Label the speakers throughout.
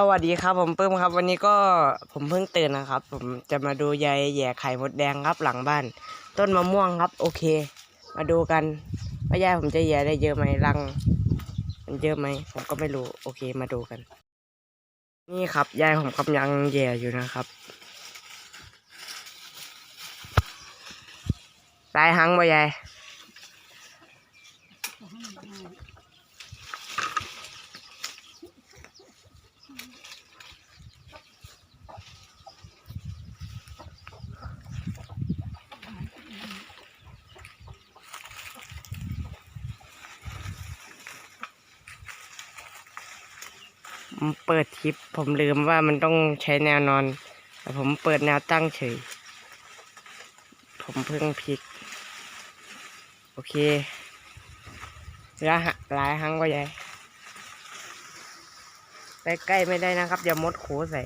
Speaker 1: สวัสดีครับผมปื้มครับ วันนี้ก็ผมเพิ่งตื่นนะครับ ผมจะมาดูยายแย่ไข่มดแดงครับหลังบ้าน ต้นมะม่วงครับ โอเค มาดูกันว่ายายผมจะแย่ได้เยอะไหมรัง มันเยอะไหมผมก็ไม่รู้โอเคมาดูกัน นี่ครับยายผมกำลังแย่อยู่นะครับตายหังบ่ยาย ผมเปิดคลิป ผมลืมว่ามันต้องใช้แนวนอน แต่ผมเปิดแนวตั้งเฉย ผมเพิ่งพลิก โอเคแล้วหะหลายครั้งก็ยายไปใกล้ไม่ได้นะครับ อย่ามดโขใส่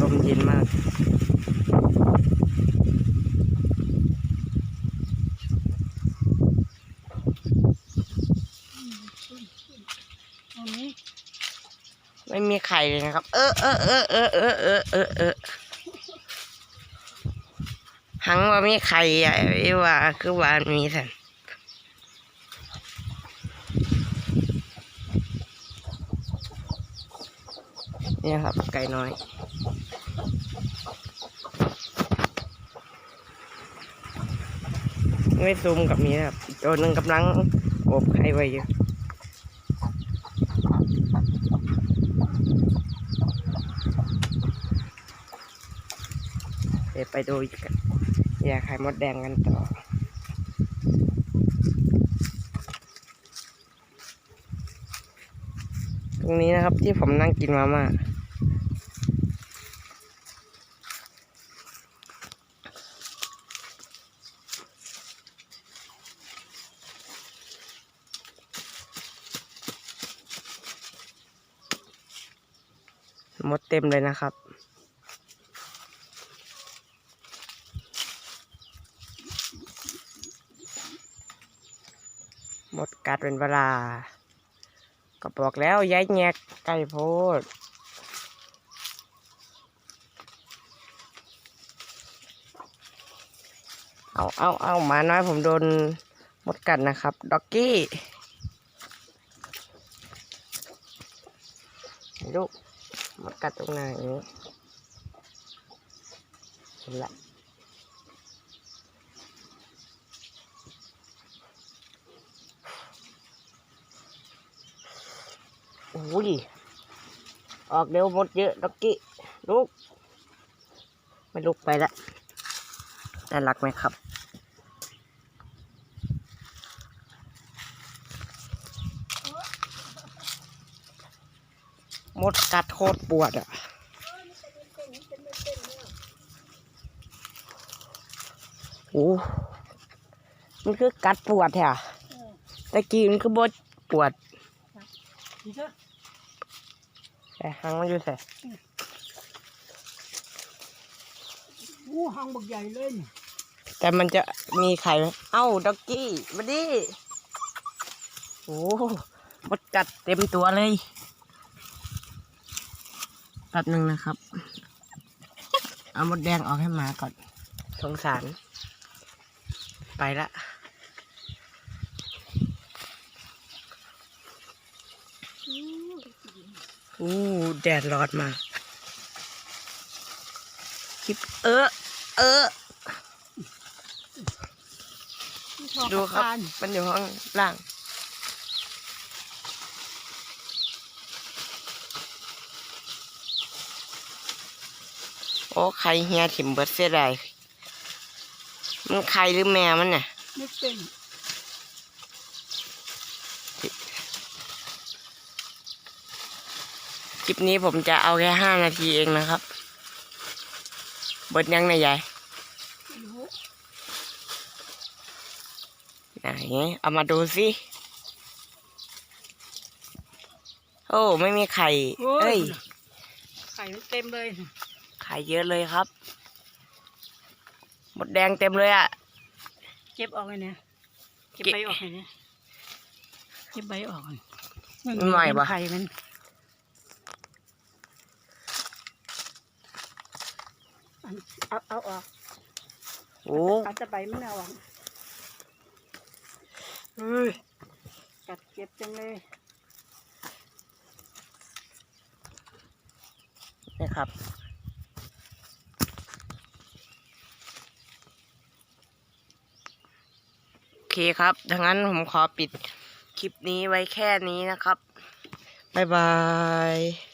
Speaker 1: ลมเย็นมาก
Speaker 2: ตรงนี้
Speaker 1: ไม่มีไข่เลยนะครับ เออเออเออเออเออเออเออเออหังว่ามีไข่ใหญ่ว่าคือว่ามีสันเนี่ยครับ ไก่น้อยไม่ซูมกับนี้นะครับตัวหนึ่งกำลังอบไข่ไว้อยู่ ดี๋ยวไปดูอีกกันยาไข่มดแดงกันต่อ ตรงนี้นะครับที่ผมนั่งกินมาม่าหมดเต็มเลยนะครับ หมดกัดเป็นเวลา ก็บอกแล้วย้ายแงกไก่โพดเอาเอาเอาหมาน้อยผมโดนหมดกัดนะครับ ด็อกกี้ลูกหมดกัดตรงไหนเห็นละ อ้ยออกเร็วหมดเยอะด็อกกี้ลูกไม่ลุกไปละน่ารักไหมครับ มดกัดโคตรปวดอะโอ้มันคือกัดปวดแท้อะตะกี้มันคือบดปวด
Speaker 2: ดีจ้ะ
Speaker 1: แต่หางมันอยู่ใส่
Speaker 2: อู้หางบักใหญ่เลยนี่
Speaker 1: แต่มันจะมีไข่ไหมเอ้าด็อกกี้มาดิโอ้มดกัดเต็มตัวเลยแป๊บหนึ่งนะครับ เอามดแดงออกให้หมาก่อน สงสาร ไปละอู้ แดดร้อนมากคลิปเออเออดูครับ มันอยู่ข้างล่าง โอ้ไข่เฮียถิ่มเบิดเสียดายมันไข่หรือแม่มันน่ะ
Speaker 2: ไม่เป็น
Speaker 1: ลิปนี้ผมจะเอาแค่ห้านาทีเองนะครับเบิดยังไงยาย
Speaker 2: รู้
Speaker 1: ไหนเอามาดูสิ โอ้ ไม่มีไข่ เอ้ย
Speaker 2: ไข่มันเต็มเลยน่ะ
Speaker 1: ไข่เยอะเลยครับ หมดแดงเต็มเลยอะ
Speaker 2: เก็บออกไงเนี่ยเก็บ
Speaker 1: เก็บ
Speaker 2: ใบออกไงเนี่ย เก็บใบออกก่อน
Speaker 1: ใหม่ปะ
Speaker 2: ไข่มันอัน เอาเอาออก
Speaker 1: โอ้
Speaker 2: กัดจะใบมันเอาออกเฮ้ยกัดเจ็บจังเลย
Speaker 1: นี่ครับโอเคครับดังนั้นผมขอปิดคลิปนี้ไว้แค่นี้นะครับ บ๊ายบาย